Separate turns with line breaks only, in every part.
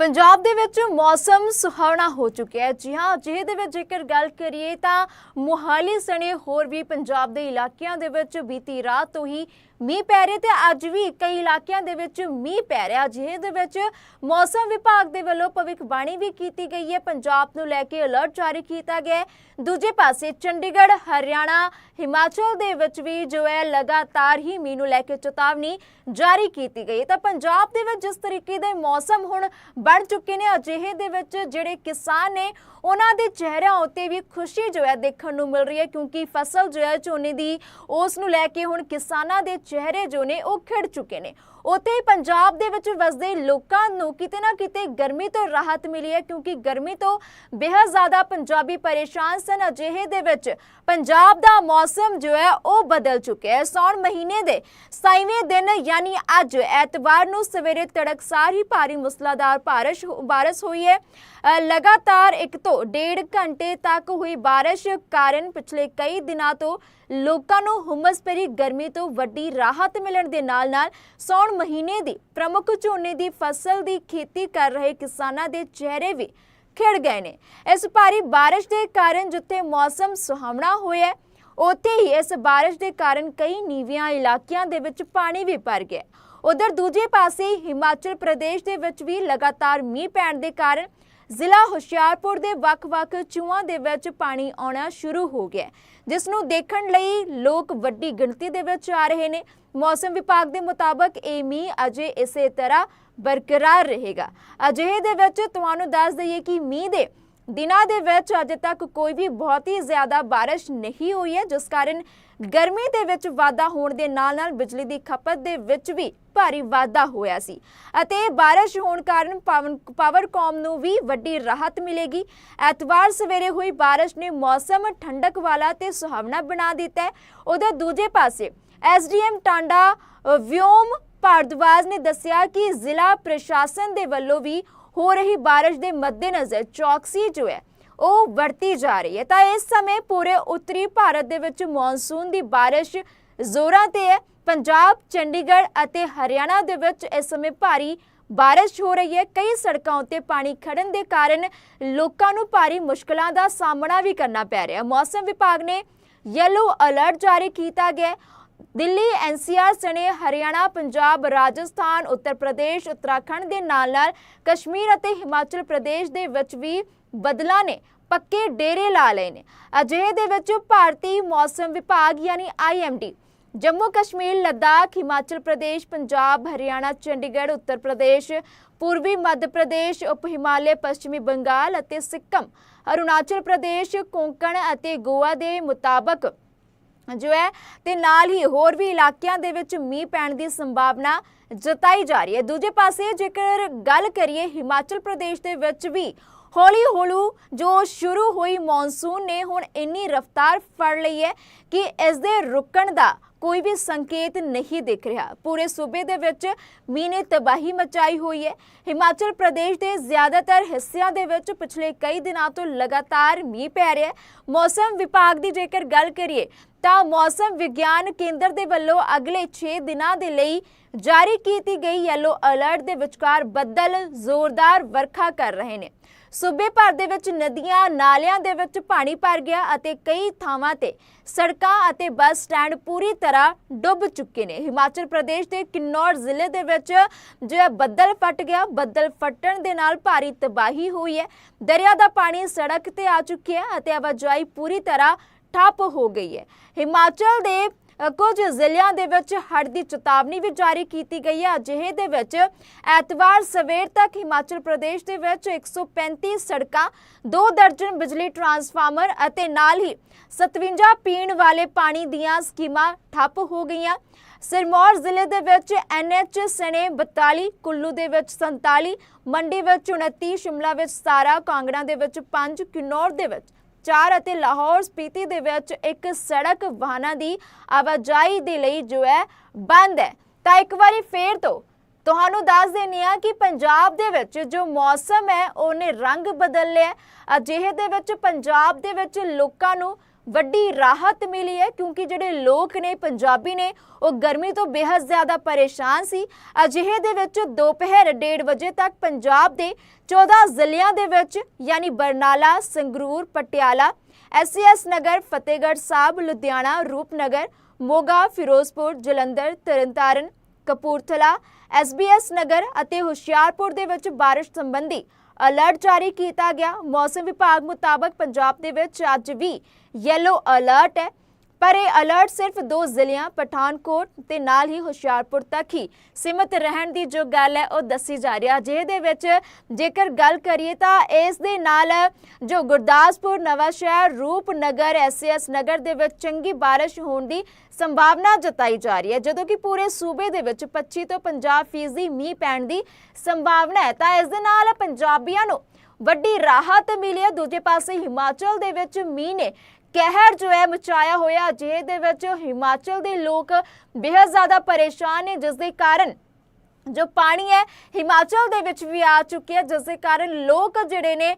ਪੰਜਾਬ ਦੇ ਵਿੱਚ ਮੌਸਮ ਸੁਹਾਵਣਾ ਹੋ ਚੁੱਕਿਆ ਹੈ। ਜੀ ਹਾਂ ਜਿਹੇ ਦੇ ਵਿੱਚ ਜੇਕਰ ਗੱਲ ਕਰੀਏ ਤਾਂ ਮੁਹਾਲੀ ਸਣੇ ਹੋਰ ਵੀ ਪੰਜਾਬ ਦੇ ਇਲਾਕਿਆਂ ਦੇ ਵਿੱਚ ਬੀਤੀ ਰਾਤ ਤੋਂ ਹੀ ਮੀਂਹ ਪੈ ਰਿਹਾ ਤੇ ਅੱਜ ਵੀ ਕਈ ਇਲਾਕਿਆਂ ਦੇ ਵਿੱਚ ਮੀਂਹ ਪੈ ਰਿਹਾ। ਜਿਹੇ ਦੇ ਵਿੱਚ ਮੌਸਮ ਵਿਭਾਗ ਦੇ ਵੱਲੋਂ ਭਵਿੱਖਬਾਣੀ ਵੀ ਕੀਤੀ ਗਈ ਹੈ। ਪੰਜਾਬ ਨੂੰ ਲੈ ਕੇ ਅਲਰਟ ਜਾਰੀ ਕੀਤਾ ਗਿਆ ਦੂਜੇ ਪਾਸੇ ਚੰਡੀਗੜ੍ਹ, ਹਰਿਆਣਾ, ਹਿਮਾਚਲ ਦੇ ਵਿੱਚ ਵੀ ਜੋ ਹੈ ਲਗਾਤਾਰ ਹੀ ਮੀਂਹ ਨੂੰ ਲੈ ਕੇ ਚੇਤਾਵਨੀ ਜਾਰੀ ਕੀਤੀ ਗਈ ਤਾਂ ਪੰਜਾਬ ਦੇ ਵਿੱਚ ਜਿਸ ਤਰੀਕੇ ਦੇ ਮੌਸਮ ਹੁਣ ਬਣ ਚੁੱਕੇ ਨੇ, ਅਜਿਹੇ ਦੇ ਵਿੱਚ ਜਿਹੜੇ ਕਿਸਾਨ ਨੇ, ਉਹਨਾਂ ਦੇ ਚਿਹਰਿਆਂ ਉੱਤੇ ਵੀ ਖੁਸ਼ੀ ਜੋ ਹੈ ਦੇਖਣ ਨੂੰ ਮਿਲ ਰਹੀ ਹੈ। ਕਿਉਂਕਿ ਫਸਲ ਜੋ ਹੈ, ਝੋਨੇ ਦੀ, ਉਸ ਨੂੰ ਲੈ ਕੇ ਹੁਣ ਕਿਸਾਨਾਂ ਦੇ ਚਿਹਰੇ ਜੋ ਨੇ ਉਹ ਖਿੜ ਚੁੱਕੇ ਨੇ। ਉੱਥੇ ਹੀ ਪੰਜਾਬ ਦੇ ਵਿੱਚ ਵਸਦੇ ਲੋਕਾਂ ਨੂੰ ਕਿਤੇ ਨਾ ਕਿਤੇ ਗਰਮੀ ਤੋਂ ਰਾਹਤ ਮਿਲੀ ਹੈ ਕਿਉਂਕਿ ਗਰਮੀ ਤੋਂ ਬੇਹੱਦ ਜ਼ਿਆਦਾ ਪੰਜਾਬੀ ਪਰੇਸ਼ਾਨ ਸਨ। ਅਜਿਹੇ ਦੇ ਵਿੱਚ ਪੰਜਾਬ ਦਾ ਮੌਸਮ ਜੋ ਹੈ ਉਹ ਬਦਲ ਚੁੱਕਿਆ ਹੈ। ਸੌਣ ਮਹੀਨੇ ਦੇ 27ਵੇਂ ਦਿਨ ਯਾਨੀ ਅੱਜ ਐਤਵਾਰ ਨੂੰ ਸਵੇਰੇ ਤੜਕਸਾਰ ਹੀ ਭਾਰੀ ਮੁਸਲਾਧਾਰ ਬਾਰਿਸ਼ ਬਾਰਿਸ਼ ਹੋਈ ਹੈ। ਲਗਾਤਾਰ ਇੱਕ ਤੋਂ ਡੇਢ ਘੰਟੇ ਤੱਕ ਹੋਈ ਬਾਰਿਸ਼ ਕਾਰਨ ਪਿਛਲੇ ਕਈ ਦਿਨਾਂ ਤੋਂ ਲੋਕਾਂ ਨੂੰ ਹੁਮਸ ਭਰੀ ਗਰਮੀ ਤੋਂ ਵੱਡੀ ਰਾਹਤ ਮਿਲਣ ਦੇ ਨਾਲ-ਨਾਲ ਸੌਣ ਮਹੀਨੇ ਦੀ ਪ੍ਰਮੁੱਖ ਝੋਨੇ ਦੀ ਫਸਲ ਦੀ ਖੇਤੀ ਕਰ ਰਹੇ ਕਿਸਾਨਾਂ ਦੇ ਚਿਹਰੇ ਵੀ ਖਿੜ ਗਏ ਨੇ। ਇਸ ਭਾਰੀ ਬਾਰਿਸ਼ ਦੇ ਕਾਰਨ ਜਿੱਥੇ ਮੌਸਮ ਸੁਹਾਵਣਾ ਹੋਇਆ, ਉੱਥੇ ਹੀ ਇਸ ਬਾਰਿਸ਼ ਦੇ ਕਾਰਨ ਕਈ ਨੀਵੀਆਂ ਇਲਾਕਿਆਂ ਦੇ ਵਿੱਚ ਪਾਣੀ ਵੀ ਭਰ ਗਿਆ। ਉਧਰ ਦੂਜੇ ਪਾਸੇ ਹਿਮਾਚਲ ਪ੍ਰਦੇਸ਼ ਦੇ ਵਿੱਚ ਵੀ ਲਗਾਤਾਰ ਮੀਂਹ ਪੈਣ ਦੇ ਕਾਰਨ ਜ਼ਿਲ੍ਹਾ ਹੁਸ਼ਿਆਰਪੁਰ ਦੇ ਵੱਖ-ਵੱਖ ਚੂਹਾਂ ਦੇ ਵਿੱਚ ਪਾਣੀ ਆਉਣਾ ਸ਼ੁਰੂ ਹੋ ਗਿਆ ਹੈ, ਜਿਸ ਨੂੰ ਦੇਖਣ ਲਈ ਲੋਕ ਵੱਡੀ ਗਿਣਤੀ ਦੇ ਵਿੱਚ ਆ ਰਹੇ ਨੇ। ਮੌਸਮ ਵਿਭਾਗ ਦੇ ਮੁਤਾਬਕ ਇਹ ਮੀਂਹ ਅਜੇ ਇਸੇ ਤਰ੍ਹਾਂ ਬਰਕਰਾਰ ਰਹੇਗਾ। ਅਜਿਹੇ ਦੇ ਵਿੱਚ ਤੁਹਾਨੂੰ ਦੱਸ ਦਈਏ ਕਿ ਮੀਂਹ ਦੇ ਦਿਨਾਂ ਦੇ ਵਿੱਚ ਅਜੇ ਤੱਕ ਕੋਈ ਵੀ ਬਹੁਤ ਹੀ ਜ਼ਿਆਦਾ ਬਾਰਿਸ਼ ਨਹੀਂ ਹੋਈ ਹੈ ਜਿਸ ਕਾਰਨ ਗਰਮੀ ਦੇ ਵਿੱਚ ਵਾਧਾ ਹੋਣ ਦੇ ਨਾਲ-ਨਾਲ ਬਿਜਲੀ ਦੀ ਖਪਤ ਦੇ ਵਿੱਚ ਵੀ ਭਾਰੀ ਵਾਧਾ ਹੋਇਆ ਸੀ। ਅਤੇ ਬਾਰਿਸ਼ ਹੋਣ ਕਾਰਨ ਪਾਵਨ- ਪਾਵਰਕਾਮ ਨੂੰ ਵੀ ਵੱਡੀ ਰਾਹਤ ਮਿਲੇਗੀ। ਐਤਵਾਰ ਸਵੇਰੇ ਹੋਈ ਬਾਰਿਸ਼ ਨੇ ਮੌਸਮ ਠੰਡਕ ਵਾਲਾ ਤੇ ਸੁਹਾਵਣਾ ਬਣਾ ਦਿੱਤਾ ਹੈ। ਉਹਦੇ ਦੂਜੇ ਪਾਸੇ ਐਸਡੀਐਮ ਟਾਂਡਾ ਅ, ਵਿਓਮ ਭਾਰਦਵਾਜ ਨੇ ਦੱਸਿਆ ਕਿ ਜ਼ਿਲ੍ਹਾ ਪ੍ਰਸ਼ਾਸਨ ਦੇ ਵੱਲੋਂ ਵੀ ਹੋ ਰਹੀ ਬਾਰਿਸ਼ ਦੇ ਮੱਦੇਨਜ਼ਰ ਚੌਕਸੀ ਜੋ ਹੈ, ਉਹ ਵਰਤੀ ਜਾ ਰਹੀ ਹੈ। ਤਾਂ ਇਸ ਸਮੇਂ ਪੂਰੇ ਉੱਤਰੀ ਭਾਰਤ ਦੇ ਵਿੱਚ ਮੌਨਸੂਨ ਦੀ ਬਾਰਿਸ਼ ਜ਼ੋਰਾਂ ਤੇ ਹੈ। ਪੰਜਾਬ, ਚੰਡੀਗੜ੍ਹ ਅਤੇ ਹਰਿਆਣਾ ਦੇ ਵਿੱਚ ਇਸ ਸਮੇਂ ਭਾਰੀ ਬਾਰਿਸ਼ ਹੋ ਰਹੀ ਹੈ। ਕਈ ਸੜਕਾਂ ਉੱਤੇ ਪਾਣੀ ਖੜਨ ਦੇ ਕਾਰਨ ਲੋਕਾਂ ਨੂੰ ਭਾਰੀ ਮੁਸ਼ਕਲਾਂ ਦਾ ਸਾਹਮਣਾ ਵੀ ਕਰਨਾ ਪੈ ਰਿਹਾ ਹੈ। ਮੌਸਮ ਵਿਭਾਗ ਨੇ ਯੈਲੋ ਅਲਰਟ ਜਾਰੀ ਕੀਤਾ ਗਿਆ ਦਿੱਲੀ ਐਨਸੀਆਰ ਸਣੇ ਹਰਿਆਣਾ, ਪੰਜਾਬ, ਰਾਜਸਥਾਨ, ਉੱਤਰ ਪ੍ਰਦੇਸ਼, ਉੱਤਰਾਖੰਡ ਦੇ ਨਾਲ-ਨਾਲ ਕਸ਼ਮੀਰ ਅਤੇ ਹਿਮਾਚਲ ਪ੍ਰਦੇਸ਼ ਦੇ ਵਿੱਚ ਵੀ ਬਦਲਾਂ ਨੇ ਪੱਕੇ ਡੇਰੇ ਲਾ ਲਏ ਨੇ। ਅਜਿਹੇ ਦੇ ਵਿੱਚ ਭਾਰਤੀ ਮੌਸਮ ਵਿਭਾਗ ਯਾਨੀ ਆਈਐਮਡੀ ਜੰਮੂ ਕਸ਼ਮੀਰ, ਲਦਾਖ, ਹਿਮਾਚਲ ਪ੍ਰਦੇਸ਼, ਪੰਜਾਬ, ਹਰਿਆਣਾ, ਚੰਡੀਗੜ੍ਹ, ਉੱਤਰ ਪ੍ਰਦੇਸ਼, ਪੂਰਬੀ ਮੱਧ ਪ੍ਰਦੇਸ਼, ਉਪ ਹਿਮਾਲੇ ਪੱਛਮੀ ਬੰਗਾਲ ਅਤੇ ਸਿੱਕਮ, ਅਰੁਣਾਚਲ ਪ੍ਰਦੇਸ਼, ਕੋਂਕਣ ਅਤੇ ਗੋਆ ਦੇ ਮੁਤਾਬਕ ਜੋ ਹੈ, ਤੇ ਨਾਲ ਹੀ ਹੋਰ ਵੀ ਇਲਾਕਿਆਂ ਦੇ ਵਿੱਚ ਮੀਂਹ ਪੈਣ ਦੀ ਸੰਭਾਵਨਾ ਜਤਾਈ ਜਾ ਰਹੀ ਹੈ। ਦੂਜੇ ਪਾਸੇ ਜੇਕਰ ਗੱਲ ਕਰੀਏ, ਹਿਮਾਚਲ ਪ੍ਰਦੇਸ਼ ਦੇ ਵਿੱਚ ਵੀ ਹੌਲੀ ਹੌਲੀ ਜੋ ਸ਼ੁਰੂ ਹੋਈ ਮੌਨਸੂਨ ਨੇ ਹੁਣ ਇੰਨੀ ਰਫ਼ਤਾਰ ਫੜ ਲਈ ਹੈ ਕਿ ਇਸ ਦੇ ਰੁਕਣ ਦਾ ਕੋਈ ਵੀ ਸੰਕੇਤ ਨਹੀਂ ਦਿਖ ਰਿਹਾ। ਪੂਰੇ ਸੂਬੇ ਦੇ ਵਿੱਚ ਮੀਂਹ ਨੇ ਤਬਾਹੀ ਮਚਾਈ ਹੋਈ ਹੈ। ਹਿਮਾਚਲ ਪ੍ਰਦੇਸ਼ ਦੇ ਜ਼ਿਆਦਾਤਰ ਹਿੱਸਿਆਂ ਦੇ ਵਿੱਚ ਪਿਛਲੇ ਕਈ ਦਿਨਾਂ ਤੋਂ ਲਗਾਤਾਰ ਮੀਂਹ ਪੈ ਰਿਹਾ ਹੈ। ਮੌਸਮ ਵਿਭਾਗ ਦੀ ਜੇਕਰ ਗੱਲ ਕਰੀਏ, ਤਾਂ ਮੌਸਮ ਵਿਗਿਆਨ ਕੇਂਦਰ ਦੇ ਵੱਲੋਂ ਅਗਲੇ 6 ਦਿਨਾਂ ਦੇ ਲਈ ਜਾਰੀ ਕੀਤੀ ਗਈ ਯੈਲੋ ਅਲਰਟ ਦੇ ਵਿਚਕਾਰ ਬੱਦਲ ਜ਼ੋਰਦਾਰ ਵਰਖਾ ਕਰ ਰਹੇ ਨੇ। ਸੂਬੇ ਭਰ ਦੇ ਵਿੱਚ ਨਦੀਆਂ, ਨਾਲਿਆਂ ਦੇ ਵਿੱਚ ਪਾਣੀ ਭਰ ਗਿਆ ਅਤੇ ਕਈ ਥਾਵਾਂ ਤੇ ਸੜਕਾਂ ਅਤੇ ਬੱਸ ਸਟੈਂਡ ਪੂਰੀ ਤਰ੍ਹਾਂ ਡੁੱਬ ਚੁੱਕੇ ਨੇ। ਹਿਮਾਚਲ ਪ੍ਰਦੇਸ਼ ਦੇ ਕਿੰਨੌਰ ਜ਼ਿਲ੍ਹੇ ਦੇ ਵਿੱਚ ਜੋ ਹੈ ਬੱਦਲ ਫਟ ਗਿਆ। ਬੱਦਲ ਫਟਣ ਦੇ ਨਾਲ ਭਾਰੀ ਤਬਾਹੀ ਹੋਈ ਹੈ। ਦਰਿਆ ਦਾ ਪਾਣੀ ਸੜਕ ਤੇ ਆ ਚੁੱਕਿਆ ਅਤੇ ਆਵਾਜਾਈ ਪੂਰੀ ਤਰ੍ਹਾਂ ਠੱਪ ਹੋ ਗਈ ਹੈ। ਹਿਮਾਚਲ ਦੇ ਕੁਝ ਜ਼ਿਲ੍ਹਿਆਂ ਦੇ ਵਿੱਚ ਹੜ੍ਹ ਦੀ ਚੇਤਾਵਨੀ ਵੀ ਜਾਰੀ ਕੀਤੀ ਗਈ ਹੈ। ਅਜਿਹੇ ਦੇ ਵਿੱਚ ਐਤਵਾਰ ਸਵੇਰ ਤੱਕ ਹਿਮਾਚਲ ਪ੍ਰਦੇਸ਼ ਦੇ ਵਿੱਚ 135 ਸੜਕਾਂ, ਦੋ ਦਰਜਨ ਬਿਜਲੀ ਟਰਾਂਸਫਾਰਮਰ ਅਤੇ ਨਾਲ ਹੀ 57 ਪੀਣ ਵਾਲੇ ਪਾਣੀ ਦੀਆਂ ਸਕੀਮਾਂ ਠੱਪ ਹੋ ਗਈਆਂ। ਸਿਰਮੌਰ ਜ਼ਿਲ੍ਹੇ ਦੇ ਵਿੱਚ ਐਨਐਚ ਸਣੇ 42 ਕੁੱਲੂ ਦੇ ਵਿੱਚ 47 ਮੰਡੀ ਵਿੱਚ 29 ਸ਼ਿਮਲਾ ਵਿੱਚ 17 ਕਾਂਗੜਾ ਦੇ ਵਿੱਚ 5 ਕਿਨੌਰ ਦੇ ਵਿੱਚ 4 ਅਤੇ ਲਾਹੌਰ ਸਪੀਤੀ ਦੇ ਵਿੱਚ ਇੱਕ ਸੜਕ ਵਾਹਨਾਂ ਦੀ ਆਵਾਜਾਈ ਦੇ ਲਈ ਜੋ ਹੈ, ਬੰਦ ਹੈ। ਤਾਂ ਇੱਕ ਵਾਰੀ ਫੇਰ ਤੋਂ ਤੁਹਾਨੂੰ ਦੱਸ ਦਿੰਦੇ ਆ ਕਿ ਪੰਜਾਬ ਦੇ ਵਿੱਚ ਜੋ ਮੌਸਮ ਹੈ, ਉਹਨੇ ਰੰਗ ਬਦਲ ਲਿਆ। ਅਜਿਹੇ ਦੇ ਵਿੱਚ ਪੰਜਾਬ ਦੇ ਵਿੱਚ ਲੋਕਾਂ ਨੂੰ ਵੱਡੀ ਰਾਹਤ ਮਿਲੀ ਹੈ ਕਿਉਂਕਿ ਜਿਹੜੇ ਲੋਕ ਨੇ, ਪੰਜਾਬੀ ਨੇ, ਉਹ ਗਰਮੀ ਤੋਂ ਬੇਹੱਦ ਜ਼ਿਆਦਾ ਪਰੇਸ਼ਾਨ ਸੀ। ਅਜਿਹੇ ਦੇ ਵਿੱਚ ਦੁਪਹਿਰ 1:30 ਵਜੇ ਤੱਕ ਪੰਜਾਬ ਦੇ 14 ਜ਼ਿਲ੍ਹਿਆਂ ਦੇ ਵਿੱਚ, ਯਾਨੀ ਬਰਨਾਲਾ, ਸੰਗਰੂਰ, ਪਟਿਆਲਾ ਐਸਐਸ ਨਗਰ, ਫਤਿਹਗੜ੍ਹ ਸਾਹਿਬ, ਲੁਧਿਆਣਾ, ਰੂਪਨਗਰ, ਮੋਗਾ, ਫਿਰੋਜ਼ਪੁਰ, ਜਲੰਧਰ, ਤਰਨਤਾਰਨ, ਕਪੂਰਥਲਾ ਐਸਬੀਐਸ ਨਗਰ ਅਤੇ ਹੁਸ਼ਿਆਰਪੁਰ ਦੇ ਵਿੱਚ ਬਾਰਿਸ਼ ਸੰਬੰਧੀ ਅਲਰਟ ਜਾਰੀ ਕੀਤਾ ਗਿਆ। ਮੌਸਮ ਵਿਭਾਗ ਮੁਤਾਬਕ ਪੰਜਾਬ ਦੇ ਵਿੱਚ ਅੱਜ ਵੀ ਯੈਲੋ ਅਲਰਟ ਹੈ। ਪਰ ਇਹ ਅਲਰਟ ਸਿਰਫ ਦੋ ਜ਼ਿਲ੍ਹਿਆਂ, ਪਠਾਨਕੋਟ ਤੇ ਨਾਲ ਹੀ ਹੁਸ਼ਿਆਰਪੁਰ ਤੱਕ ਹੀ ਸੀਮਤ ਰਹਿਣ ਦੀ ਜੋ ਗੱਲ ਹੈ, ਉਹ ਦੱਸੀ ਜਾ ਰਹੀ ਹੈ। ਜਿਹਦੇ ਵਿੱਚ ਜੇਕਰ ਗੱਲ ਕਰੀਏ ਤਾਂ ਇਸ ਦੇ ਨਾਲ ਜੋ ਗੁਰਦਾਸਪੁਰ ਨਵਾਂ ਸ਼ਹਿਰ ਰੂਪਨਗਰ ਐਸਐਸ ਨਗਰ ਦੇ ਵਿੱਚ ਚੰਗੀ ਬਾਰਿਸ਼ ਹੋਣ ਦੀ ਸੰਭਾਵਨਾ ਜਤਾਈ ਜਾ ਰਹੀ ਹੈ। ਜਦੋਂ ਕਿ ਪੂਰੇ ਸੂਬੇ ਦੇ ਵਿੱਚ 25 ਤੋਂ 50 ਫੀਸਦੀ ਮੀਂਹ ਪੈਣ ਦੀ ਸੰਭਾਵਨਾ ਹੈ, ਤਾਂ ਇਸ ਦੇ ਨਾਲ ਪੰਜਾਬੀਆਂ ਨੂੰ ਵੱਡੀ ਰਾਹਤ ਮਿਲੀ ਹੈ। ਦੂਜੇ ਪਾਸੇ ਹਿਮਾਚਲ ਦੇ ਵਿੱਚ ਮੀਂਹ ਨੇ ਕਹਿਰ ਜੋ ਹੈ ਮਚਾਇਆ ਹੋਇਆ ਜਿਹੇ ਦੇ ਵਿੱਚ ਹਿਮਾਚਲ ਦੇ ਲੋਕ ਬੇਹੱਦ ਜ਼ਿਆਦਾ ਪਰੇਸ਼ਾਨ ਨੇ ਜਿਸ ਦੇ ਕਾਰਨ ਜੋ ਪਾਣੀ ਹੈ ਹਿਮਾਚਲ ਦੇ ਵਿੱਚ ਵੀ ਆ ਚੁੱਕਿਆ ਜਿਸ ਦੇ ਕਾਰਨ ਲੋਕ ਜਿਹੜੇ ਨੇ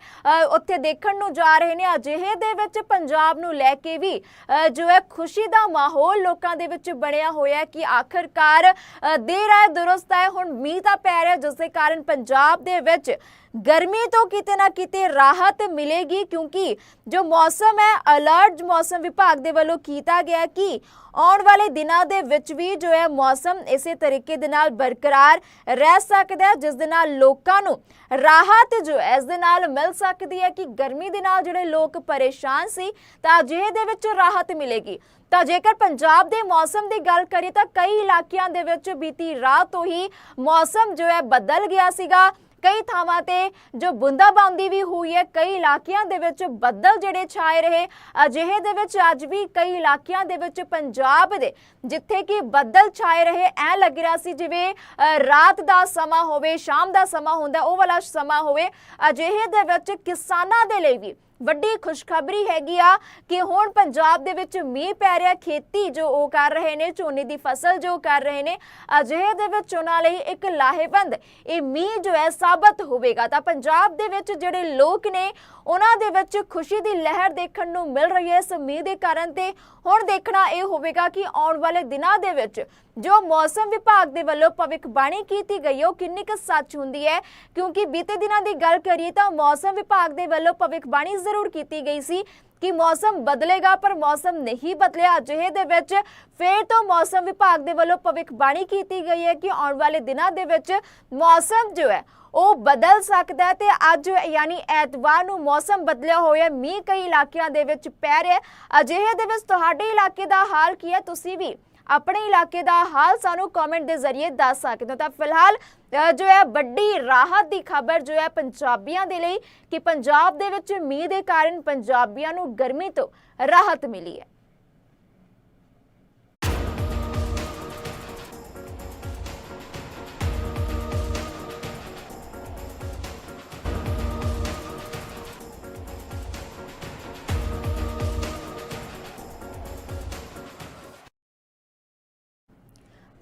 ਉੱਥੇ ਦੇਖਣ ਨੂੰ ਜਾ ਰਹੇ ਨੇ। ਅਜਿਹੇ ਦੇ ਵਿੱਚ ਪੰਜਾਬ ਨੂੰ ਲੈ ਕੇ ਵੀ ਅ, ਜੋ ਹੈ ਖੁਸ਼ੀ ਦਾ ਮਾਹੌਲ ਲੋਕਾਂ ਦੇ ਵਿੱਚ ਬਣਿਆ ਹੋਇਆ ਕਿ ਆਖਰਕਾਰ ਦੇਰ ਹੈ ਦੁਰਸਤ ਹੈ ਹੁਣ ਮੀਂਹ ਤਾਂ ਪੈ ਰਿਹਾ ਜਿਸ ਦੇ ਕਾਰਨ ਪੰਜਾਬ ਦੇ ਵਿੱਚ ਗਰਮੀ ਤੋਂ ਕਿਤੇ ਨਾ ਕਿਤੇ ਰਾਹਤ ਮਿਲੇਗੀ ਕਿਉਂਕਿ ਜੋ ਮੌਸਮ ਹੈ ਅਲਰਟ ਮੌਸਮ ਵਿਭਾਗ ਦੇ ਵੱਲੋਂ ਕੀਤਾ ਗਿਆ ਕਿ ਆਉਣ ਵਾਲੇ ਦਿਨਾਂ ਦੇ ਵਿੱਚ ਵੀ ਜੋ ਹੈ, ਮੌਸਮ ਇਸੇ ਤਰੀਕੇ ਦੇ ਨਾਲ ਬਰਕਰਾਰ ਰਹਿ ਸਕਦਾ ਹੈ, ਜਿਸ ਦੇ ਨਾਲ ਲੋਕਾਂ ਨੂੰ ਰਾਹਤ ਜੋ ਇਸ ਦੇ ਨਾਲ ਮਿਲ ਸਕਦੀ ਹੈ ਕਿ ਗਰਮੀ ਦੇ ਨਾਲ ਜਿਹੜੇ ਲੋਕ ਪਰੇਸ਼ਾਨ ਸੀ, ਤਾਂ ਅਜਿਹੇ ਦੇ ਵਿੱਚ ਰਾਹਤ ਮਿਲੇਗੀ। ਤਾਂ ਜੇਕਰ ਪੰਜਾਬ ਦੇ ਮੌਸਮ ਦੀ ਗੱਲ ਕਰੀਏ, ਤਾਂ ਕਈ ਇਲਾਕਿਆਂ ਦੇ ਵਿੱਚ ਬੀਤੀ ਰਾਤ ਤੋਂ ਹੀ ਮੌਸਮ ਜੋ ਹੈ, ਬਦਲ ਗਿਆ ਸੀਗਾ। ਕਈ ਥਾਵਾਂ ਤੇ ਜੋ ਬੂੰਦਾਬਾਂਦੀ ਵੀ ਹੋਈ ਹੈ, ਕਈ ਇਲਾਕਿਆਂ ਦੇ ਵਿੱਚ ਬੱਦਲ ਜਿਹੜੇ ਛਾਏ ਰਹੇ। ਅਜਿਹੇ ਦੇ ਵਿੱਚ ਅੱਜ ਵੀ ਕਈ ਇਲਾਕਿਆਂ ਦੇ ਵਿੱਚ ਪੰਜਾਬ ਦੇ ਜਿੱਥੇ ਕਿ ਬੱਦਲ ਛਾਏ ਰਹੇ, ਐ ਲੱਗ ਰਿਹਾ ਸੀ ਜਿਵੇਂ ਰਾਤ ਦਾ ਸਮਾਂ ਹੋਵੇ, ਸ਼ਾਮ ਦਾ ਸਮਾਂ ਹੁੰਦਾ, ਉਹ ਵਾਲਾ ਸਮਾਂ ਹੋਵੇ। ਅਜਿਹੇ ਦੇ ਵਿੱਚ ਕਿਸਾਨਾਂ ਦੇ ਲਈ ਵੀ ਵੱਡੀ ਖੁਸ਼ਖਬਰੀ ਹੈਗੀ ਆ ਕਿ ਹੁਣ ਪੰਜਾਬ ਦੇ ਵਿੱਚ ਮੀਂਹ ਪੈ ਰਿਹਾ, ਖੇਤੀ ਜੋ ਉਹ ਕਰ ਰਹੇ ਨੇ, ਝੋਨੇ ਦੀ ਫਸਲ ਜੋ ਕਰ ਰਹੇ ਨੇ, ਅਜਿਹੇ ਦੇ ਵਿੱਚ ਉਹਨਾਂ ਲਈ ਇੱਕ ਲਾਹੇਵੰਦ ਇਹ ਮੀਂਹ ਜੋ ਹੈ ਸਾਬਤ ਹੋਵੇਗਾ। ਤਾਂ ਪੰਜਾਬ ਦੇ ਵਿੱਚ ਜਿਹੜੇ ਲੋਕ ਨੇ, ਉਹਨਾਂ ਦੇ ਵਿੱਚ ਖੁਸ਼ੀ ਦੀ ਲਹਿਰ ਦੇਖਣ ਨੂੰ ਮਿਲ ਰਹੀ ਹੈ। ਇਸ ਮੀਂਹ ਦੇ ਕਾਰਨ ਤੇ ਹੁਣ ਦੇਖਣਾ ਇਹ ਹੋਵੇਗਾ ਕਿ ਆਉਣ ਵਾਲੇ ਦਿਨਾਂ ਦੇ ਵਿੱਚ ਜੋ ਮੌਸਮ ਵਿਭਾਗ ਦੇ ਵੱਲੋਂ ਭਵਿੱਖਬਾਣੀ ਕੀਤੀ ਗਈ ਹੈ, ਉਹ ਕਿੰਨੀ ਕੁ ਸੱਚ ਹੁੰਦੀ ਹੈ? ਕਿਉਂਕਿ ਬੀਤੇ ਦਿਨਾਂ ਦੀ ਗੱਲ ਕਰੀਏ ਤਾਂ ਮੌਸਮ ਵਿਭਾਗ ਦੇ ਵੱਲੋਂ ਭਵਿੱਖਬਾਣੀ ਜ਼ਰੂਰ ਕੀਤੀ ਗਈ ਸੀ ਕਿ ਮੌਸਮ ਬਦਲੇਗਾ, ਪਰ ਮੌਸਮ ਨਹੀਂ ਬਦਲਿਆ। ਅਜਿਹੇ ਦੇ ਵਿੱਚ ਫੇਰ ਤੋਂ ਮੌਸਮ ਵਿਭਾਗ ਦੇ ਵੱਲੋਂ ਭਵਿੱਖਬਾਣੀ ਕੀਤੀ ਗਈ ਹੈ ਕਿ ਆਉਣ ਵਾਲੇ ਦਿਨਾਂ ਦੇ ਵਿੱਚ ਮੌਸਮ ਜੋ ਹੈ, ਉਹ ਬਦਲ ਸਕਦਾ ਹੈ ਤੇ ਅੱਜ ਯਾਨੀ ਐਤਵਾਰ ਨੂੰ ਮੌਸਮ ਬਦਲਿਆ ਹੋਇਆ ਮੀਂਹ ਕਈ ਇਲਾਕਿਆਂ ਦੇ ਵਿੱਚ ਪੈ ਰਿਹਾ ਅਜਿਹੇ ਦੇ ਵਿੱਚ ਤੁਹਾਡੇ ਇਲਾਕੇ ਦਾ ਹਾਲ ਕੀ ਹੈ? ਤੁਸੀਂ ਵੀ ਆਪਣੇ ਇਲਾਕੇ ਦਾ ਹਾਲ ਸਾਨੂੰ ਕਮੈਂਟ ਦੇ ਜ਼ਰੀਏ ਦੱਸ ਸਕਦੇ ਹੋ। ਤਾਂ ਫਿਲਹਾਲ ਅ, ਜੋ ਹੈ ਵੱਡੀ ਰਾਹਤ ਦੀ ਖਬਰ ਜੋ ਹੈ ਪੰਜਾਬੀਆਂ ਦੇ ਲਈ ਕਿ ਪੰਜਾਬ ਦੇ ਵਿੱਚ ਮੀਂਹ ਦੇ ਕਾਰਨ ਪੰਜਾਬੀਆਂ ਨੂੰ ਗਰਮੀ ਤੋਂ ਰਾਹਤ ਮਿਲੀ ਹੈ।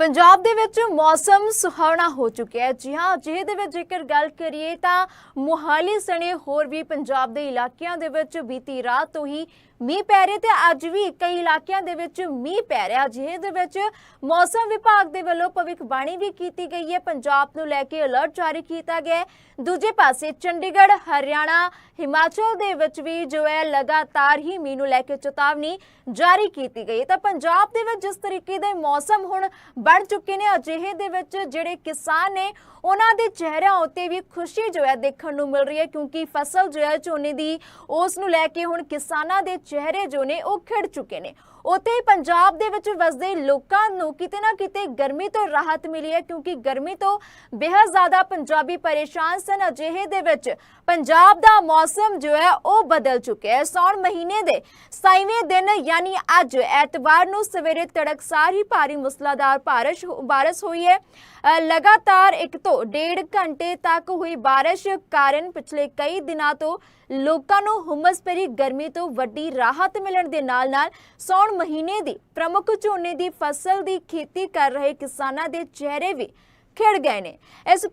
ਪੰਜਾਬ ਦੇ ਵਿੱਚ ਮੌਸਮ ਸੁਹਾਵਣਾ ਹੋ ਚੁੱਕਿਆ ਹੈ। ਜੀ ਹਾਂ ਜੇ ਦੇ ਵਿੱਚ ਜੇਕਰ ਗੱਲ ਕਰੀਏ ਤਾਂ ਮੁਹਾਲੀ ਸਣੇ ਹੋਰ ਵੀ ਪੰਜਾਬ ਦੇ ਇਲਾਕਿਆਂ ਦੇ ਵਿੱਚ ਬੀਤੀ ਰਾਤ ਤੋਂ ਹੀ ਮੀਂਹ ਪੈ ਰਿਹਾ ਤੇ ਅੱਜ ਵੀ ਕਈ ਇਲਾਕਿਆਂ ਦੇ ਵਿੱਚ ਮੀਂਹ ਪੈ ਰਿਹਾ। ਜਿਹੇ ਦੇ ਵਿੱਚ ਮੌਸਮ ਵਿਭਾਗ ਦੇ ਵੱਲੋਂ ਭਵਿੱਖਬਾਣੀ ਵੀ ਕੀਤੀ ਗਈ ਹੈ। ਪੰਜਾਬ ਨੂੰ ਲੈ ਕੇ ਅਲਰਟ ਜਾਰੀ ਕੀਤਾ ਗਿਆ ਦੂਜੇ ਪਾਸੇ ਚੰਡੀਗੜ੍ਹ, ਹਰਿਆਣਾ, ਹਿਮਾਚਲ ਦੇ ਵਿੱਚ ਵੀ ਜੋ ਹੈ ਲਗਾਤਾਰ ਹੀ ਮੀਂਹ ਨੂੰ ਲੈ ਕੇ ਚੇਤਾਵਨੀ ਜਾਰੀ ਕੀਤੀ ਗਈ ਤਾਂ ਪੰਜਾਬ ਦੇ ਵਿੱਚ ਜਿਸ ਤਰੀਕੇ ਦੇ ਮੌਸਮ ਹੁਣ ਬਣ ਚੁੱਕੇ ਨੇ, ਅਜਿਹੇ ਦੇ ਵਿੱਚ ਜਿਹੜੇ ਕਿਸਾਨ ਨੇ, ਉਹਨਾਂ ਦੇ ਚਿਹਰਿਆਂ ਉੱਤੇ ਵੀ ਖੁਸ਼ੀ ਜੋ ਹੈ ਦੇਖਣ ਨੂੰ ਮਿਲ ਰਹੀ ਹੈ। ਕਿਉਂਕਿ ਫਸਲ ਜੋ ਹੈ ਝੋਨੇ ਦੀ, ਉਸ ਨੂੰ ਲੈ ਕੇ ਹੁਣ ਕਿਸਾਨਾਂ ਦੇ ਚਿਹਰੇ ਜੋ ਨੇ ਉਹ ਖਿੜ ਚੁੱਕੇ ਨੇ। ਉੱਥੇ ਹੀ ਪੰਜਾਬ ਦੇ ਵਿੱਚ ਵਸਦੇ ਲੋਕਾਂ ਨੂੰ ਕਿਤੇ ਨਾ ਕਿਤੇ ਗਰਮੀ ਤੋਂ ਰਾਹਤ ਮਿਲੀ ਹੈ ਕਿਉਂਕਿ ਗਰਮੀ ਤੋਂ ਬੇਹੱਦ ਜ਼ਿਆਦਾ ਪੰਜਾਬੀ ਪਰੇਸ਼ਾਨ ਸਨ। ਅਜਿਹੇ ਦੇ ਵਿੱਚ ਪੰਜਾਬ ਦਾ ਮੌਸਮ ਜੋ ਹੈ ਉਹ ਬਦਲ ਚੁੱਕਿਆ ਹੈ। ਸੌਣ ਮਹੀਨੇ ਦੇ 27ਵੇਂ ਦਿਨ ਯਾਨੀ ਅੱਜ ਐਤਵਾਰ ਨੂੰ ਸਵੇਰੇ ਤੜਕਸਾਰ ਹੀ ਭਾਰੀ ਮੁਸਲਾਧਾਰ ਬਾਰਿਸ਼ ਬਾਰਿਸ਼ ਹੋਈ ਹੈ। ਲਗਾਤਾਰ ਇੱਕ ਤੋਂ ਡੇਢ ਘੰਟੇ ਤੱਕ ਹੋਈ ਬਾਰਿਸ਼ ਕਾਰਨ ਪਿਛਲੇ ਕਈ ਦਿਨਾਂ ਤੋਂ ਲੋਕਾਂ ਨੂੰ ਹੁਮਸ ਭਰੀ ਗਰਮੀ ਤੋਂ ਵੱਡੀ ਰਾਹਤ ਮਿਲਣ ਦੇ ਨਾਲ-ਨਾਲ ਸੌਣ ਮਹੀਨੇ ਦੀ ਪ੍ਰਮੁੱਖ ਝੋਨੇ ਦੀ ਫਸਲ ਦੀ ਖੇਤੀ ਕਰ ਰਹੇ ਕਿਸਾਨਾਂ ਦੇ ਚਿਹਰੇ ਵੀ ਖਿੜ ਗਏ ਨੇ। ਇਸ